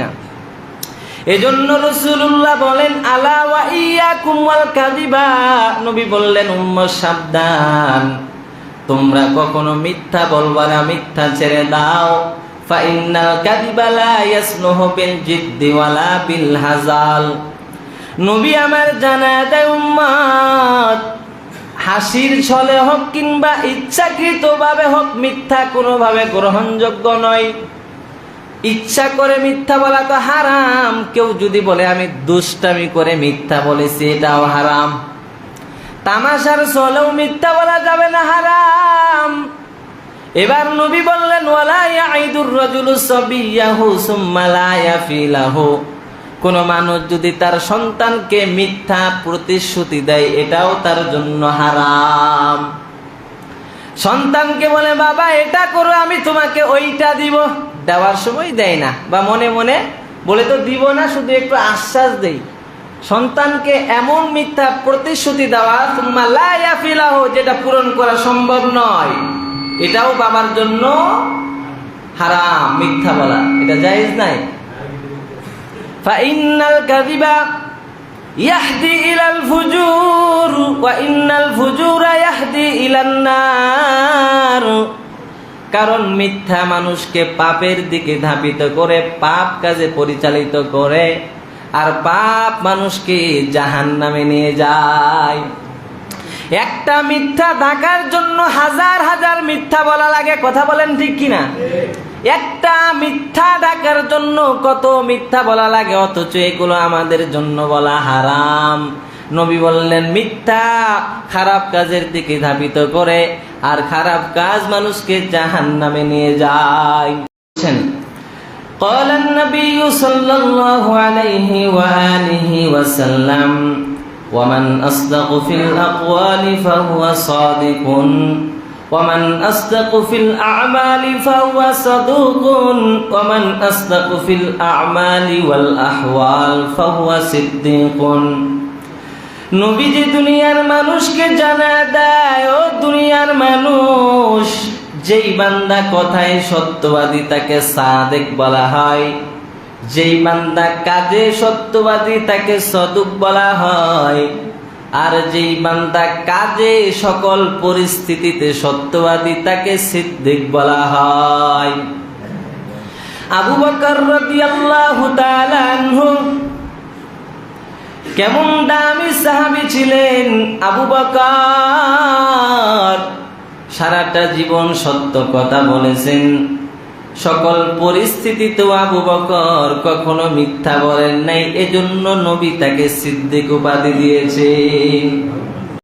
না। এজন্য রসুল্লাহ বলেন নবী বললেন সাবধান। তোমরা কখনো মিথ্যা বলবা না, মিথ্যা ছেড়ে দাও। ফাইন্নাল কাযিবা লা ইয়াসলুহু বিল জিদ্দি ওয়ালা বিল হাজাল। নবী আমার হাসির কিংবা হোক, মিথ্যা কোনোভাবে গ্রহণযোগ্য নয়। ইচ্ছা করে মিথ্যা বলা তো হারাম। কেউ যদি বলে, আমি দুষ্টামি করে মিথ্যা বলেছি, এটাও হারাম। তামাশার চলেও মিথ্যা বলা যাবে না হারাম। এবার নবী বললেন কোন মানুষ যদি তার সন্তানকে মিথ্যা প্রতিশ্রুতি দেয়, এটাও তার জন্য হারাম। সন্তানকে বলে, বাবা, এটা করো, আমি তোমাকে ওইটা দিব। দেওয়ার সময় দেয় না। বা মনে মনে বলে তো দিব না, শুধু একটু আশ্বাস দেই। সন্তানকে এমন মিথ্যা প্রতিশ্রুতি দেওয়া তুম্মা লা যেটা পূরণ করা সম্ভব নয়। এটাও বাবার জন্য হারাম মিথ্যা বলা। এটা জায়েজ নাই? ফাইনাল ইয়াহদি ইলাল ফুজুর ইন্নাল ফুজুরা ইয়াহদি ইলান নার। কারণ মিথ্যা মানুষকে পাপের দিকে ধাবিত করে পাপ কাজে পরিচালিত করে। আর পাপ মানুষকে জাহান নামে নিয়ে যায়। একটা মিথ্যা ঢাকার জন্য হাজার হাজার মিথ্যা বলা লাগে কথা বলেন ঠিক কিনা? একটা মিথ্যা ঢাকার জন্য কত মিথ্যা বলা লাগে অথচ এগুলো আমাদের জন্য বলা হারাম। নবী বললেন মিথ্যা খারাপ কাজের দিকে ধাবিত করে আর খারাপ কাজ মানুষকে জাহান নামে নিয়ে যায় বুঝছেন? قال النبي صلى الله عليه وآله وسلم ومن أصدق في الأقوال فهو صادق ومن أصدق في الأعمال فهو صدوق ومن أصدق في الأعمال والأحوال فهو صديق নবীজি দুনিয়ার মানুষকে জানা দেয়, ও দুনিয়ার মানুষ। যেই বান্দা কথায় সত্যবাদী তাকে সাদেক বলা হয়। যেই বান্দা কাজে সত্যবাদী তাকে সদুক বলা হয়। আর যেই বান্দা কাজে সকল পরিস্থিতিতে সত্যবাদী তাকে সিদ্দিক বলা হয়। আবু বকর রাদিয়াল্লাহু তাআলা আনহু কেমন দামি সাহাবি ছিলেন আবু বাকার? সারাটা জীবন সত্য কথা বলেছেন। সকল পরিস্থিতি তো আবু বকর কখনো মিথ্যা বলেন নাই, এজন্য নবী তাকে সিদ্দিক উপাধি দিয়েছেন।